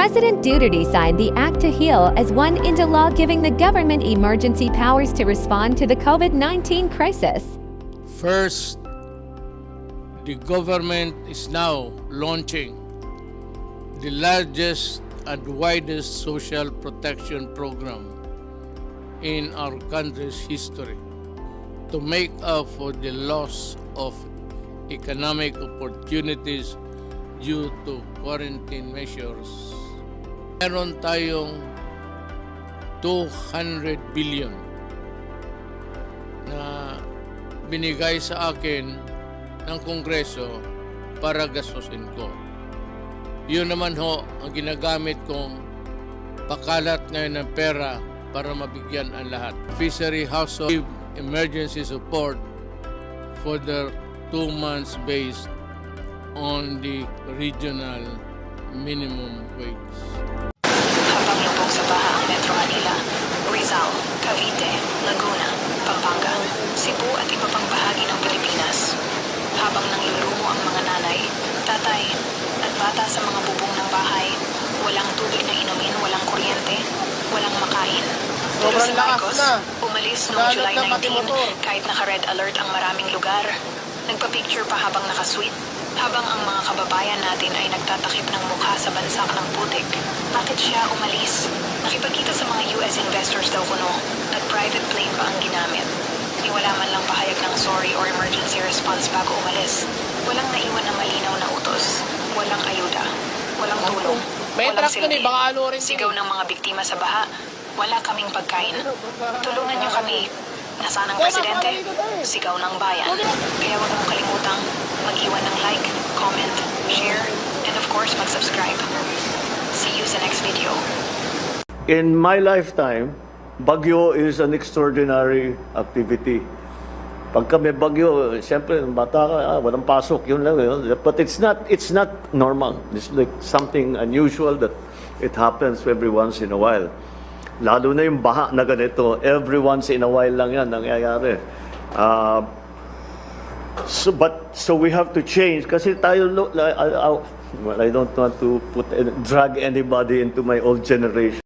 President Duterte signed the Act to Heal as one into law giving the government emergency powers to respond to the COVID 19 crisis. First, the government is now launching the largest and widest social protection program in our country's history to make up for the loss of economic opportunities due to quarantine measures. Meron tayong 200 billion na binigay sa akin ng Kongreso para gastusin ko. Yun naman ho ang ginagamit kong pakalat ngayon ng pera para mabigyan ang lahat. Fishery Household Emergency Support for the two months based on the regional minimum wage. Habang lubog sa baha ang Metro Manila, Rizal, Cavite, Laguna, Pampanga, Cebu at iba pang bahagi ng Pilipinas. Habang nanglulumo ang mga nanay, tatay, at bata sa mga bubong ng bahay, walang tubig na inumin, walang kuryente, walang makain. Pero si Marcos, umalis noong July na pati 19 motor. kahit naka-red alert ang maraming lugar. Nagpa-picture pa habang nakasweet. Habang ang mga kababayan natin ay nagtatakip ng mukha sa bansak ng putik. Siya umalis? Nakipagkita sa mga US investors daw kuno. Nag-private plane pa ang ginamit. Ni wala man lang pahayag ng sorry or emergency response bago umalis. Walang naiwan na malinaw na utos. Walang ayuda. Walang tulong. May walang dun eh, silbi. baka ano rin Sigaw ng mga biktima sa baha. Wala kaming pagkain. Tulungan niyo kami. Nasaan ang presidente? Sigaw ng bayan. Kaya huwag mong In my lifetime, bagyo is an extraordinary activity. Pag kami bagyo, siyempre, bata ka, ah, walang pasok, yun lang. Yun. But it's not, it's not normal. It's like something unusual that it happens every once in a while. Lalo na yung baha na ganito, every once in a while lang yan nangyayari. Ah, so, but, so we have to change kasi tayo, I, I, well, I don't want to put, drag anybody into my old generation.